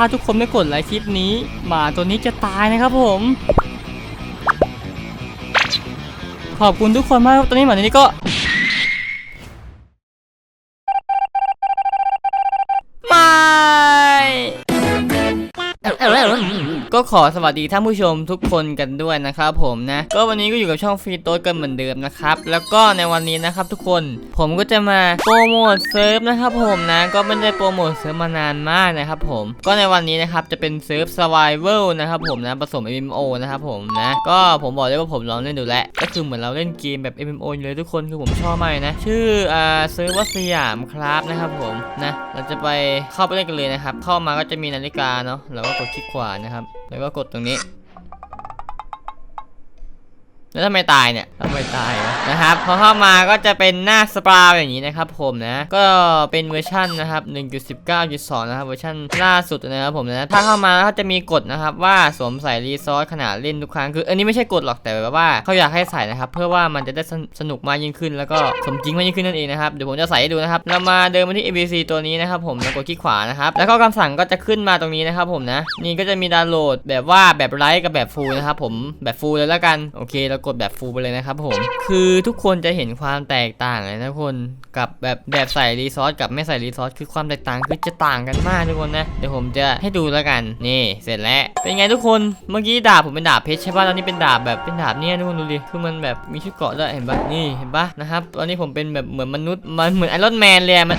ถ้าทุกคนไม่กดไลค์คลิปนี้ หมาตัวนี้จะตายนะครับผม ขอบคุณทุกคนมากครับตอนนี้หมาตัวนี้ก็ไม่ ก็ขอสวัสดีท่านผู้ชมทุกคนกันด้วยนะครับผมนะก็วันนี้ก็อยู่กับช่องฟรีโต้กันเหมือนเดิมนะครับแล้วก็ในวันนี้นะครับทุกคนผมก็จะมาโปรโมทเซิร์ฟนะครับผมนะก็ไม่ได้โปรโมทเซิร์ฟมานานมากนะครับผมก็ในวันนี้นะครับจะเป็นเซิร์ฟ survival นะครับผมนะผสม MMO นะครับผมนะก็ผมบอกเลยว่าผมลองเล่นดูแล้วก็คือเหมือนเราเล่นเกมแบบ MMO อยู่เลยทุกคนคือผมชอบมากนะ ชื่ออ่าเซิร์ฟว่าสยามครับนะครับผมนะเราจะไปเข้าไปเล่นกันเลยนะครับเข้ามาก็จะมีนาฬิกาเนาะแล้วก็กดคลิกขวานะครับ แล้วก็กดตรงนี้ แล้วทำไมตายเนี่ยทำไมตายวะนะครับพอเข้ามาก็จะเป็นหน้าสปาอย่างนี้นะครับผมนะ ก็เป็นเวอร์ชันนะครับ 1.19.2 นะครับเวอร์ชันล่าสุดนะครับผมนะ ถ้าเข้ามาแล้วเขาจะมีกฎนะครับว่าสวมใส่รีซอสขณะเล่นทุกครั้งคือ อันนี้ไม่ใช่กฎหรอกแต่แบบว่าเขาอยากให้ใส่นะครับเพื่อว่ามันจะได้สนสนุกมากยิ่งขึ้น แล้วก็สมจริงมากยิ่งขึ้นนั่นเองนะครับเดี๋ยวผมจะใส่ให้ดูนะครับเรามาเดินมาที่ ABC ตัวนี้นะครับผมแล้วกดคลิกขวานะครับแล้วก็คำสั่งก็จะขึ้นมาตรงนี้นะครับผมนะนี่ก็จะมีดาวน์โหลดแบบว่าแบบไลท์กับแบบฟูลนะครับผมแบบฟูลเลยแล้วกันโอเคเรากดแบบฟูไปเลยนะครับผม คือทุกคนจะเห็นความแตกต่างเลยนะคนกับแบบแบบใส่รีซอสกับไม่ใส่รีซอสคือความแตกต่างคือจะต่างกันมากทุกคนนะเดี๋ยวผมจะให้ดูแล้วกันนี่เสร็จแล้วเป็นไงทุกคนเมื่อกี้ดาบผมเป็นดาบเพชรใช่ป่ะตอนนี้เป็นดาบแบบเป็นดาบเนี่ยทุกคนดูดิคือมันแบบมีชุดเกราะด้วยเห็นปะนี่เห็นปะนะครับตอนนี้ผมเป็นแบบเหมือนมนุษย์มันเหมือนไอรอนแมนเลยมัน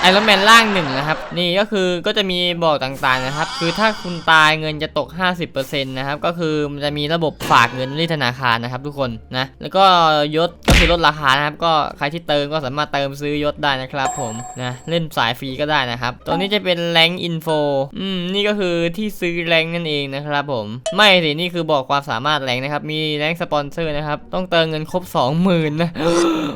ไอรอนแมนร่างหนึ่งนะครับนี่ก็คือก็จะมีบอกต่างๆนะครับ คือถ้าคุณตายเงินจะตก 50%นะครับก็คือมันจะมีระบบฝากเงินที่ธนาคารนะครับทุกคนนะแล้วก็ยศก็คือลดราคานะครับก็ใครที่เติมก็สามารถเติมซื้อยศได้นะครับผมนะเล่นสายฟรีก็ได้นะครับตัวนี้จะเป็นแรงอินโฟอืมนี่ก็คือที่ซื้อแรงนั่นเองนะครับผม ไม่สินี่คือบอกความสามารถแรงนะครับ มีแรงสปอนเซอร์นะครับ ต้องเติมเงินครบ 20,000นะ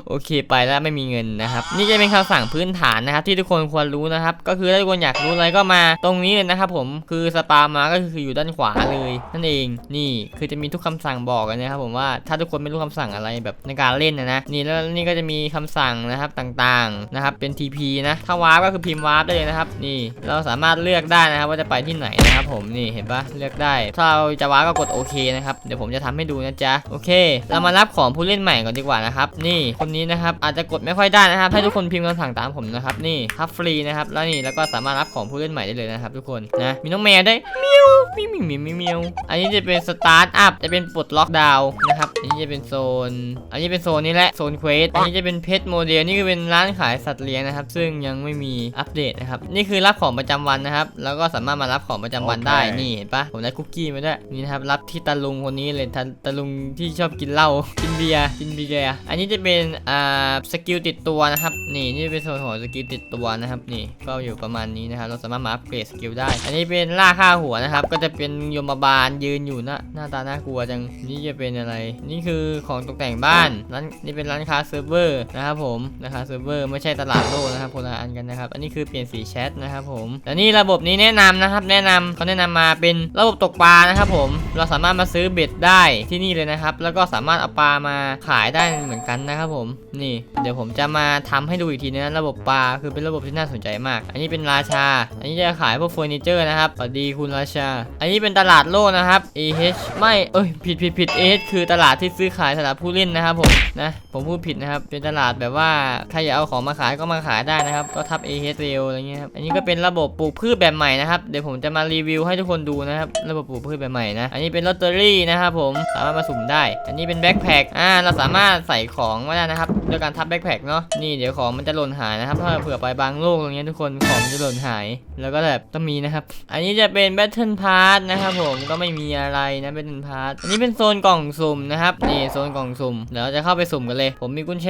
โอเคไปแล้วไม่มีเงินนะครับ นี่จะเป็นคำสั่งพื้นฐานนะครับ ที่ทุกคนควรรู้นะครับ ก็คือถ้าทุกคนอยากรู้อะไรก็มาตรงนี้เลยนะครับผมคือสปามาก็คืออยู่ด้านขวาเลยนั่นเอง นี่คือจะมีทุกคำสั่งบอกกันนะครับผมว่าถ้าทุกคนไม่รู้คำสั่งอะไรแบบในการเล่นนะนะนี่แล้วนี่ก็จะมีคำสั่งนะครับต่างๆนะครับเป็น TP นะถ้าวาร์ปก็คือพิมพ์วาร์ปได้เลยนะครับ นี่เราสามารถเลือกได้นะครับ ว่าจะไปที่ไหนนะครับผมนี่เห็นปะเลือกได้ ถ้าเราจะวาร์ปก็กดโอเคนะครับเดี๋ยวผมจะทำให้ดูนะจ๊ะโอเค เรามารับของผู้เล่นใหม่ก่อนดีกว่านะครับนี่คนนี้นะครับอาจจะกดไม่ค่อยได้นะครับ ให้ทุกคนพิมพ์คำสั่งตามผมนะครับนี่ครับฟรีนะครับแล้วนี่แล้วก็สามารถรับของผู้เล่นใหม่ได้เลยนะครับ ทุกคนนะมีน้องแมวได้วยเมียวมีมีมีมีมีอันนี้จะเป็นสตาร์ทอัพจะเป็นปลดล็อกดาวน์นะครับอันนี้จะเป็นโซน อันนี้เป็นโซนนี้แหละโซนเควสอันนี้จะเป็นเพชรโมเดลนี่คือเป็นร้านขายสัตว์เลี้ยงนะครับ ซึ่งยังไม่มีอัปเดตนะครับนี่คือรับของประจำวันนะครับ แล้วก็สามารถมารับของประจำวันได้โอเคนี่เห็นปะผมได้คุกกี้มาด้วยนี่นะครับรับที่ตาลุงคนนี้เลยตาตาลุงที่ชอบกินเหล้ากินเบียร์กินเบียร์อันนี้จะเป็นอ่าสกิลติดตัวนะครับนี่นี่เป็นโซนของสกิลติดตัวนะครับนี่ก็อยู่ประมาณนี้นะครับเราสามารถมาอัปเกรดสกิลได้ อันนี้เป็นล่าค่าหัวนะครับก็จะเป็นยมบาลยืนอยู่หน้าหน้าตาน่ากลัวจังนี่จะเป็นอะไรนี่คือของตกแต่งบ้านร้านนี่เป็นร้านค้าเซิร์ฟเวอร์นะครับผมราคาเซิร์ฟเวอร์ไม่ใช่ตลาดโลกนะครับคนละอันกันนะครับอันนี้คือเปลี่ยนสีแชทนะครับผมและนี่ระบบนี้แนะนำนะครับ แนะนำเขาแนะนำมาเป็นระบบตกปลานะครับผมเราสามารถมาซื้อเบ็ดได้ที่นี่เลยนะครับ แล้วก็สามารถเอาปลามาขายได้เหมือนกันนะครับผมนี่เดี๋ยวผมจะมาทำให้ดูอีกทีนะระบบปลาคือเป็นระบบที่น่าสนใจมาก อันนี้เป็นราชา อันนี้จะขายพวกเฟอร์นิเจอร์นะครับสวัสดีคุณราชา อันนี้เป็นตลาดโลกนะครับ AH ไม่เอ้ยผิดผิดผิด AH คือตลาดลาดที่ซื้อขายสำหรับผู้เล่นนะครับผมนะผมพูดผิดนะครับเป็นตลาดแบบว่าใครอยากเอาของมาขายก็มาขายได้นะครับก็ทับ AH เร็วอะไรเงี้ยครับอันนี้ก็เป็นระบบปลูกพืชแบบใหม่นะครับเดี๋ยวผมจะมารีวิวให้ทุกคนดูนะครับระบบปลูกพืชแบบใหม่นะอันนี้เป็นลอตเตอรี่นะครับผมสามารถมาสุ่มได้ อันนี้เป็นแบ็คแพคอ่าเราสามารถใส่ของไว้ได้นะครับด้วยการทับแบ็คแพคเนาะนี่เดี๋ยวของมันจะหล่นหายนะครับถ้าเผื่อไปบางโลกตรงเนี้ยทุกคนของจะหล่นหาย แล้วก็แบบต้องมีนะครับ อันนี้จะเป็นแบทเทิลพาร์ทนะครับผมก็ไม่มีอะไรนะแบทเทิลพาร์ทอันนี้เป็นโซนกล่องสุ่มนะะครับ นี่โซนกล่องสุ่ม เดี๋ยวเราจะเข้าไปสุ่มกันเลย ผมมีกุญแจ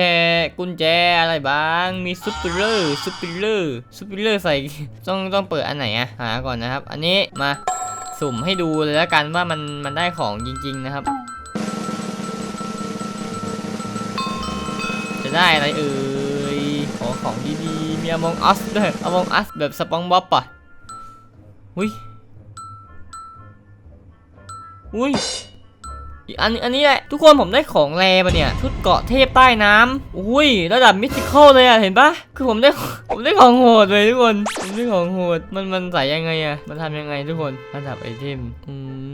กุญแจอะไรบ้าง มีซุปเปอร์เลอร์ซุปเปอร์เลอร์ซุปเปอร์เลอร์ใส่ ต้องต้องเปิดอันไหนอะหาก่อนนะครับ อันนี้มาสุ่มให้ดูเลยแล้วกันว่ามันมันได้ของจริง ๆ นะครับ จะได้อะไรเอ่ยขอของดีๆ มีอมองอัสด้วยอมองอัสแบบสปองบ๊อบป่ะ อุ้ยอุ้ย อีกอันอันนี้แหละทุกคนผมได้ของแรมาเนี่ยชุดเกาะเทพใต้น้ำอุ้ยระดับมิสติคอลเลยอะเห็นปะคือผมได้ผมได้ของโหดเลยทุกคนผมได้ของโหดมันมันใส่ยังไงอะมันทำยังไงทุกคนระดับไอเทมอืม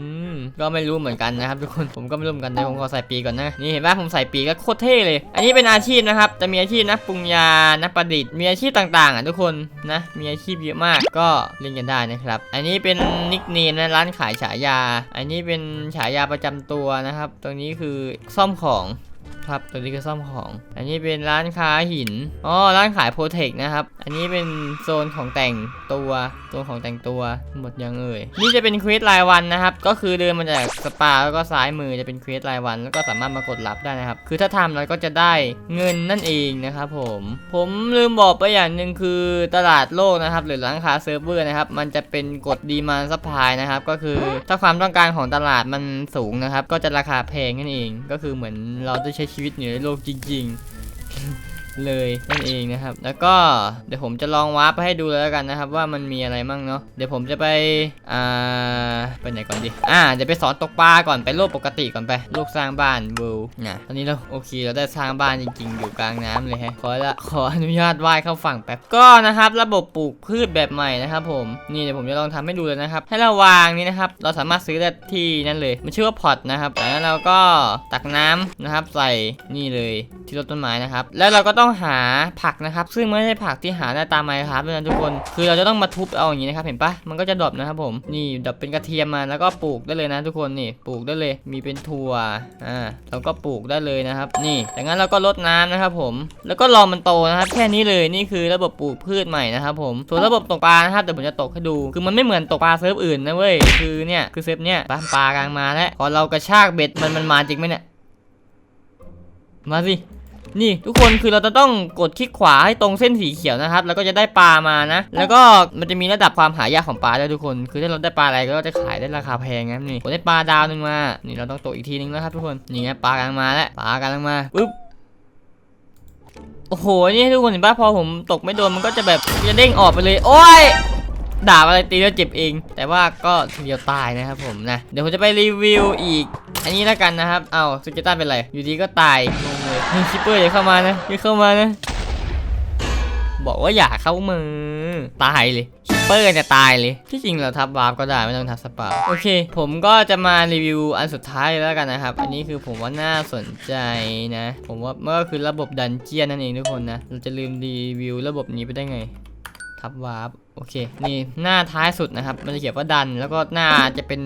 ก็ไม่รู้เหมือนกันนะครับทุกคนผมก็ไม่รู้เหมือนกันเดี๋ยวผมขอใส่ปีก่อนนะนี่เห็นไหมผมใส่ปีก็โคตรเท่เลย อันนี้เป็นอาชีพนะครับจะมีอาชีพนักปรุงยานักประดิษฐ์มีอาชีพต่างๆอะทุกคนนะมีอาชีพเยอะมากก็เล่นกันได้นะครับ อันนี้เป็นนิกเนมนะร้านขายฉายา อันนี้เป็นฉายาประจำตัวนะครับตรงนี้คือซ่อมของ ครับตัวนี้คือซ่อมของ อันนี้เป็นร้านค้าหินอ๋อร้านขายโปรเทคนะครับ อันนี้เป็นโซนของแต่งตัวโซนของแต่งตัวหมดยังเอ่ยนี่จะเป็นเควสรายวันนะครับ ก็คือเดินมาจากสปาแล้วก็ซ้ายมือจะเป็นเควสรายวัน แล้วก็สามารถมากดรับได้นะครับ คือถ้าทำแล้วก็จะได้เงินนั่นเองนะครับผม ผมลืมบอกไปอย่างหนึ่งคือตลาดโลกนะครับ หรือร้านค้าเซิร์ฟเวอร์นะครับ มันจะเป็นกฎดีมานซัพพลายนะครับ ก็คือถ้าความต้องการของตลาดมันสูงนะครับ ก็จะราคาแพงนั่นเอง ก็คือเหมือนเราได้ใช้ชีวิตอยู่ในโลกจริงๆ เลยนั่นเองนะครับ แล้วก็เดี๋ยวผมจะลองวาร์ปไปให้ดูแล้วกันนะครับ ว่ามันมีอะไรมั่งเนาะเดี๋ยวผมจะไปอ่าไปไหนก่อนดีอ่าเดี๋ยวไปสอนตกปลาก่อนไปโลกปกติก่อนไปโลกสร้างบ้านเวิลนะตอนนี้เราโอเคเราได้สร้างบ้านจริง ๆ อยู่กลางน้ำเลยฮะขอละขออนุญาตว่ายเข้าฝั่งแป๊บก็นะครับ ระบบปลูกพืชแบบใหม่นะครับผมนี่เดี๋ยวผมจะลองทำให้ดูเลยนะครับ ให้เราวางนี่นะครับ เราสามารถซื้อได้ที่นั่นเลยมันชื่อว่าพอตนะครับจากนั้นเราก็ตักน้ำนะครับ ใส่นี่เลยที่รดต้นไม้นะครับ แล้วเราก็ต้อง้องหาผักนะครับ ซึ่งไม่ใช่ผักที่หาได้ตามไมค์ครับนะทุกคน คือเราจะต้องมาทุบเอาอย่างนี้นะครับ เห็นปะมันก็จะดรอปนะครับผมนี่ดรอปเป็นกระเทียมมาแล้วก็ปลูกได้เลยนะทุกคนนี่ปลูกได้เลยมีเป็นถั่วอ่าเราก็ปลูกได้เลยนะครับ นี่จากนั้นเราก็รดน้ำนะครับผมแล้วก็รอมันโตนะครับแค่นี้เลยนี่คือระบบปลูกพืชใหม่นะครับผมส่วนระบบตกปลานะครับเดี๋ยวผมจะตกให้ดู คือมันไม่เหมือนตกปลาเซิร์ฟอื่นนะเว้ยคือเนี่ยคือเซิร์ฟเนี่ยปลาปลากลางมาแล้วพอเรากระชากเบ็ดมันมันมาจริงไหมเนี่ยมาสิ นี่ทุกคนคือเราจะต้องกดคลิกขวาให้ตรงเส้นสีเขียวนะครับ แล้วก็จะได้ปลามานะ แล้วก็มันจะมีระดับความหายากของปลาด้วยทุกคน คือถ้าเราได้ปลาอะไรก็จะขายได้ราคาแพงนะนี่ผมได้ปลาดาวหนึ่งมา นี่เราต้องตกอีกทีนึงนะครับทุกคน นี่ไงปลากำลังมาแล้ว ปลากำลังมาปึ๊บโอ้โห นี่ทุกคนเห็นปะพอผมตกไม่โดนมันก็จะแบบจะเด้งออกไปเลย โอ้ยดาบอะไรตีแล้วเจ็บเอง แต่ว่าก็ทีเดียวตายนะครับผมนะ เดี๋ยวผมจะไปรีวิวอีก อันนี้แล้วกันนะครับ เอาสเกตันเป็นไร อยู่ดีก็ตายงงเลย นี่คิปเปอร์อย่าเข้ามานะอย่าเข้ามานะ บอกว่าอย่าเข้ามือตายเลยคิปเปอร์จะตายเลย ที่จริงเราทับวาร์ปก็ได้ไม่ต้องทับสปาโอเค ผมก็จะมารีวิวอันสุดท้ายแล้วกันนะครับ อันนี้คือผมว่าน่าสนใจนะ ผมว่ามันก็คือระบบดันเจียนนั่นเองทุกคนนะ เราจะลืมรีวิวระบบนี้ไปได้ไง ทับวาร์ป โอเค นี่หน้าท้ายสุดนะครับ มันจะเขียนว่าดัน แล้วก็หน้าจะเป็น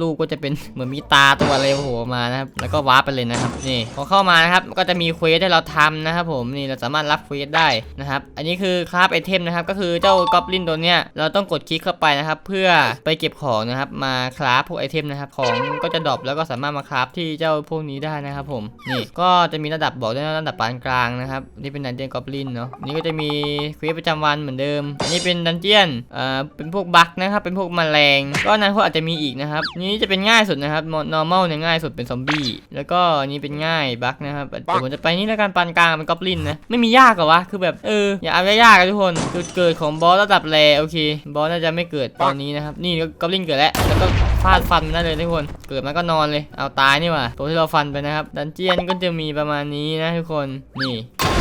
ลูกก็จะเป็นเหมือนมีตาตัวอะไรโผล่มานะครับ แล้วก็วาร์ปไปเลยนะครับ นี่พอเข้ามานะครับ ก็จะมีเควสให้เราทำนะครับผม นี่เราสามารถรับเควสได้นะครับ อันนี้คือคราฟไอเทมนะครับ ก็คือเจ้ากอบลินตัวเนี้ย เราต้องกดคลิกเข้าไปนะครับ เพื่อไปเก็บของนะครับ มาคราฟพวกไอเทมนะครับ ของก็จะดรอปแล้วก็สามารถมาคราฟที่เจ้าพวกนี้ได้นะครับผม นี่ก็จะมีระดับบอกด้วยนะระดับปานกลางนะครับ นี่เป็นดันเจียนกอบลินเนาะ นี่ก็จะมีเควสประจำวันเหมือนเดิมนนี้เป็นดันเจียนเอ่อเป็นพวกบั๊กนะครับ เป็นพวกแมลง ก็อนั้นเขาอาจจะมีอีกนะครับ นี่จะเป็นง่ายสุดนะครับ normal เนี่ยง่ายสุดเป็นซอมบี้ แล้วก็อันนี้เป็นง่ายบั๊กนะครับเดี๋ยวผมจะไปนี่แล้วกันปานกลางเป็นกอบลินนะ ไม่มียากเหรอวะ คือแบบเอออย่าเอายากๆกันทุกคนจุดเกิดของบอสระดับแรโอเค บอสน่าจะไม่เกิดตอนนี้นะครับ นี่กอบลินเกิดแล้ว แล้วก็ฟาดฟันมันได้เลยทุกคน เกิดมาก็นอนเลย เอาตายนี่หว่าตัวที่เราฟันไปนะครับ ดันเจียนก็จะมีประมาณนี้นะทุกคน นี่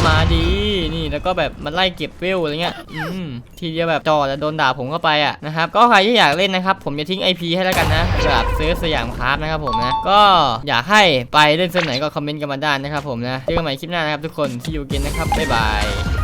มาดีนี่แล้วก็แบบมันไล่เก็บเวลอะไรเงี้ยอืมทีเดียวแบบจอแล้วโดนด่าผมเข้าไปอะนะครับก็ใครที่อยากเล่นนะครับผมจะทิ้ง IP ให้แล้วกันนะสำหรับเซิร์ฟสยามคราฟนะครับผมนะก็อยากให้ไปเล่นเซิร์ฟไหนก็คอมเมนต์กันมาได้นะครับผมนะเจอกันใหม่คลิปหน้านะครับทุกคนที่อยู่กินนะครับบ๊ายบาย